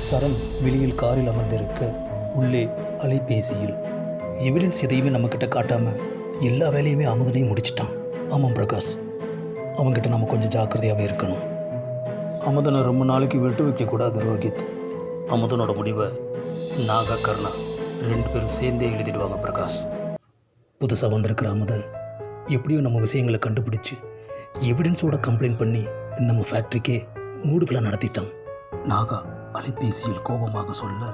சரண் வெளியில் காரில் அமர்ந்திருக்க உள்ளே அலைபேசியில். எவிடன்ஸ் எதையுமே நம்மக்கிட்ட காட்டாமல் எல்லா வேலையுமே அமுதனையும் முடிச்சிட்டான். ஆமாம் பிரகாஷ். அவங்ககிட்ட நம்ம கொஞ்சம் ஜாக்கிரதையாகவே இருக்கணும். அமுதனை ரொம்ப நாளைக்கு விட்டு வைக்கக்கூடாது ரோஹித். அமுதனோட முடிவை நாகா கர்ணா ரெண்டு பேரும் சேர்ந்தே எழுதிடுவாங்க பிரகாஷ். புதுசாக வந்திருக்கிற அமுதன் எப்படியும் நம்ம விஷயங்களை கண்டுபிடிச்சி எவிடன்ஸோட கம்ப்ளைண்ட் பண்ணி நம்ம ஃபேக்ட்ரிக்கே மூடுகளை நடத்திட்டான். நாகா அலைபேசியில் கோபமாக சொல்ல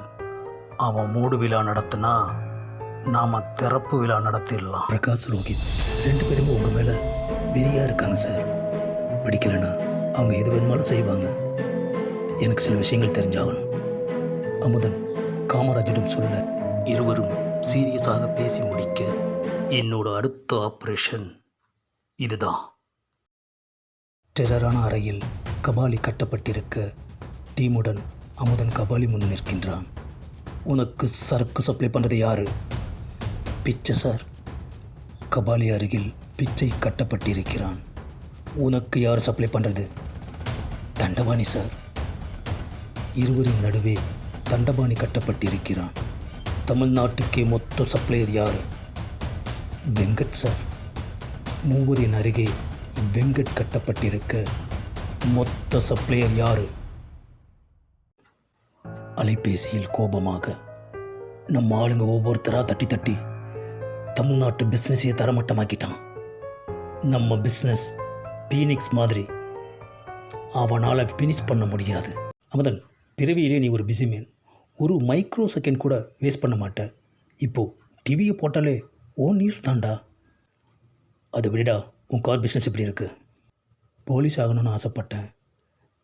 அவன் மூடு விழா நடத்தினா நாம் திறப்பு விழா நடத்திடலாம். பிரகாஷ் ரோஹித் ரெண்டு பேருமே உங்கள் மேலே வெறியாக இருக்காங்க சார். பிடிக்கலனா அவங்க எது வேணுமாலும் செய்வாங்க. எனக்கு சில விஷயங்கள் தெரிஞ்சாகணும். அமுதன் காமராஜிடம் சொல்ல. இருவரும் சீரியஸாக பேசி முடிக்க என்னோட அடுத்த ஆப்ரேஷன் இதுதான். டெரரான அறையில் கபாலி கட்டப்பட்டிருக்க டீமுடன் அமுதன் கபாலி முன் நிற்கின்றான். உனக்கு சரக்கு சப்ளை பண்ணுறது யாரு? பிச்சை சார் கபாலி அருகில் பிச்சை கட்டப்பட்டிருக்கிறான். உனக்கு யார் சப்ளை பண்ணுறது தண்டபாணி சார் இருவரின் நடுவே தண்டபாணி கட்டப்பட்டிருக்கிறான். தமிழ்நாட்டுக்கே மொத்த சப்ளையர் யார்? வெங்கட் சார் மூவரின் அருகே வெங்கட் கட்டப்பட்டிருக்க மொத்த சப்ளையர் யாரு? அலைபேசியில் கோபமாக நம்ம ஆளுங்க ஒவ்வொருத்தராக தட்டி தட்டி தமிழ்நாட்டு பிஸ்னஸையே தரமட்டமாக்கிட்டான். நம்ம பிஸ்னஸ் பீனிக்ஸ் மாதிரி அவனால் ஃபினிஷ் பண்ண முடியாது. அமதன் பிறவியிலே நீ ஒரு பிஸிமேன் ஒரு மைக்ரோ செகண்ட் கூட வேஸ்ட் பண்ண மாட்டேன் இப்போது டிவியை போட்டாலே ஓ நியூஸ் தான்டா. அதை விடடா உன் கார் பிஸ்னஸ் எப்படி இருக்குது போலீஸ் ஆகணும்னு ஆசைப்பட்டேன்.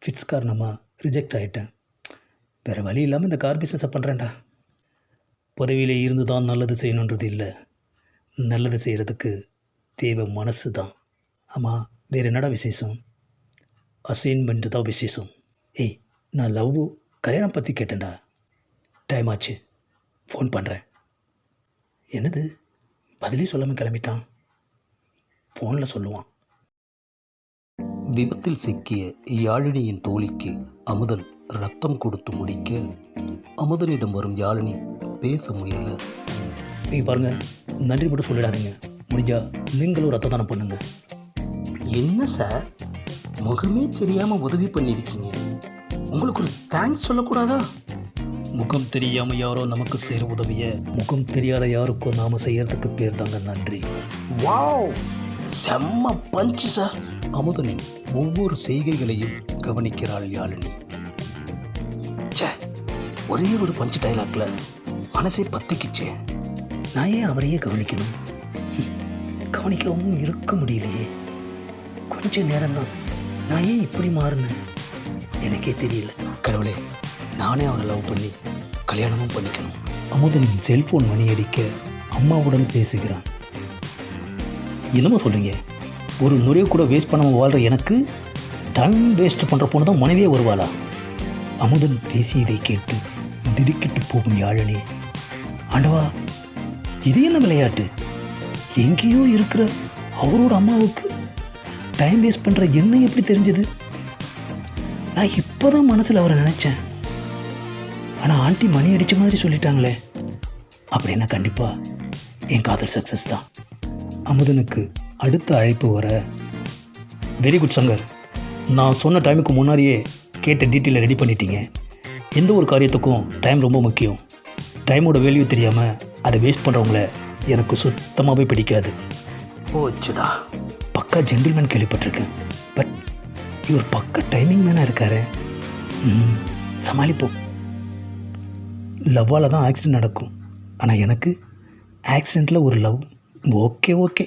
ஃபிட்ஸ் காரணமாக ரிஜெக்ட் ஆகிட்டேன் வேறு வழி இல்லாமல் இந்த கார் பிஸ்னஸை பண்ணுறேன்டா பதவியிலே இருந்து தான் நல்லது செய்யணுன்றது இல்லை. நல்லது செய்கிறதுக்கு தேவை மனசு தான் ஆமாம் வேறு என்னடா விசேஷம்? அசைன்மெண்ட்டு தான் விசேஷம். ஏய் நான் லவ் கல்யாணம் பற்றி கேட்டேன்டா. டைம் ஆச்சு. ஃபோன் பண்ணுறேன் என்னது? பதிலே சொல்லாமல் கிளம்பிட்டான். ஃபோனில் சொல்லுவான். விபத்தில் சிக்கிய யாழினியின் தோழிக்கு அமுதன் ரத்தம் கொடுத்து முடிக்க அமுதனிடம் வரும் யாழினி பேச முயல. நீங்கள் பாருங்க நன்றி மட்டும் சொல்லிடாதீங்க. முடிஞ்சா நீங்களும் ரத்த தானம் பண்ணுங்க. என்ன சார்? முகமே தெரியாமல் உதவி பண்ணியிருக்கீங்க. உங்களுக்கு ஒரு தேங்க்ஸ் சொல்லக்கூடாதா? முகம் தெரியாமல் யாரோ நமக்கு செய்கிற உதவிய முகம் தெரியாத யாருக்கும் நாம் செய்யறதுக்கு பேர் தாங்க நன்றி. வாவ்! செம்ம பஞ்சு சார். அமுதனின் ஒவ்வொரு செய்கைகளையும் கவனிக்கிறாள் யாழினி. ச்சே ஒரே ஒரு பஞ்சு டைலாக்ல மனசே பத்திக்குச்சே. நான் ஏன் அவரையே கவனிக்கணும்? கவனிக்கவும் இருக்க முடியலையே. கொஞ்ச நேரம்தான். நான் ஏன் இப்படி மாறினேன் எனக்கே தெரியல. கடவுளே நானே அவனை லவ் பண்ணி கல்யாணமும் பண்ணிக்கணும். அமுதனின் செல்போன் மணி அடிக்க அம்மாவுடன் பேசுகிறான். என்னமோ சொல்கிறீங்க ஒரு நுழைவு கூட வேஸ்ட் பண்ணாமல் வாழ்கிற எனக்கு டைம் வேஸ்ட் பண்ணுற பொண்ணு தான் மனைவியே வருவாளா? அமுதன் பேசியதை கேட்டு திடுக்கிட்டு போகும் யாழனே. ஆண்டவா இது என்ன விளையாட்டு? எங்கேயோ இருக்கிற அவரோட அம்மாவுக்கு டைம் வேஸ்ட் பண்ணுற என்ன எப்படி தெரிஞ்சது? நான் இப்போ தான் மனசில் அவரை நினச்சேன். ஆனால் ஆண்டி மணி அடித்த மாதிரி சொல்லிட்டாங்களே. அப்படின்னா கண்டிப்பாக என் காதல் சக்ஸஸ் தான். அமுதனுக்கு அடுத்த அழைப்பு வர. Very good Shankar. நான் சொன்ன டைமுக்கு முன்னாடியே கேட்ட டீட்டெயிலை ரெடி பண்ணிட்டீங்க. எந்த ஒரு காரியத்துக்கும் டைம் ரொம்ப முக்கியம். டைமோட வேல்யூ தெரியாமல் அதை வேஸ்ட் பண்ணுறவங்கள எனக்கு சுத்தமாகவே பிடிக்காது. போச்சுடா. பக்கா ஜென்டில்மேன் கேள்விப்பட்டிருக்கேன். பட் இவர் பக்க டைமிங் மேனாக இருக்காரு. சமாளிப்போம். லவ்வால் தான் ஆக்சிடென்ட் நடக்கும். ஆனால் எனக்கு ஆக்சிடெண்ட்டில் ஒரு லவ் ஓகே ஓகே